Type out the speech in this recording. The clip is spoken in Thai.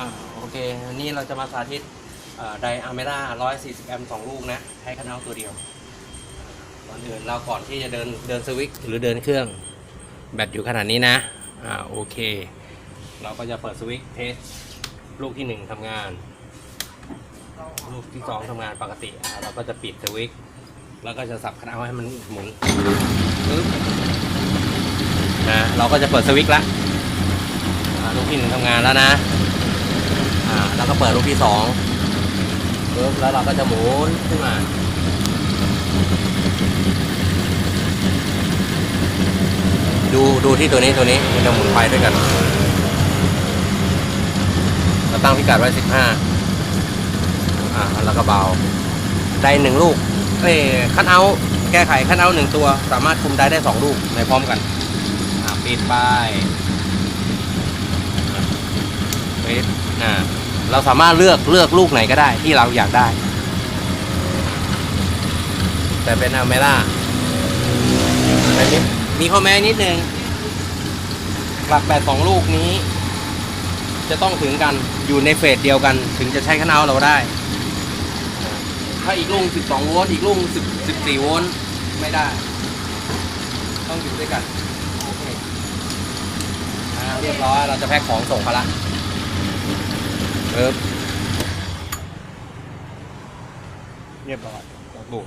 อ่าโอเคอันนี้เราจะมาสาธิตไดอะเมร่า140 แอมป์สองลูกนะ ใช้คันเอาตัวเดียวก่อนอื่นเราก่อนที่จะเดินเดินสวิตช์หรือเดินเครื่อง แบตอยู่ขนาดนี้นะ อ่าโอเค เราก็จะเปิดสวิตช์เทสลูกที่หนึ่งทำงาน ลูกที่สองทำงานปกติอ่าเราก็จะปิดสวิตช์แล้วก็จะสับคันเอาให้มันหมุนปึ๊บนะเราก็จะเปิดสวิตช์ละลูกที่หนึ่งทำงานแล้วนะ อ่าแล้วก็เปิดลูกที่สองปึ๊บแล้วเราก็จะหมุนขึ้นมาดูดูที่ตัวนี้ตัวนี้มันจะหมุนไปด้วยกันเราตั้งพิกัดไว้สิบห้าอ่าแล้วก็เบา ได้หนึ่งลูกเอ้ยคันเอาแก้ไขคันเอาหนึ่งตัว สามารถคุมได้ได้สองลูกในพร้อมกันอ่าปิดไปปิดอ่า เราสามารถเลือกเลือกลูกไหนก็ได้ที่เราอยากได้ แต่เป็นอเมร่าแต่มีมีข้อแม้นิดนึง หลักแปดสองลูกนี้ จะต้องถึงกันอยู่ในเฟสเดียวกัน ถึงจะใช้คันเอาท์เราได้ ถ้าอีกลูก12โวลต์อีกลูก10 14โวลต์ไม่ได้ ต้องอยู่ด้วยกันโอเคเรียบร้อยเราจะแพ็คของส่งเขาละ เอิบเรียบร้อยบูด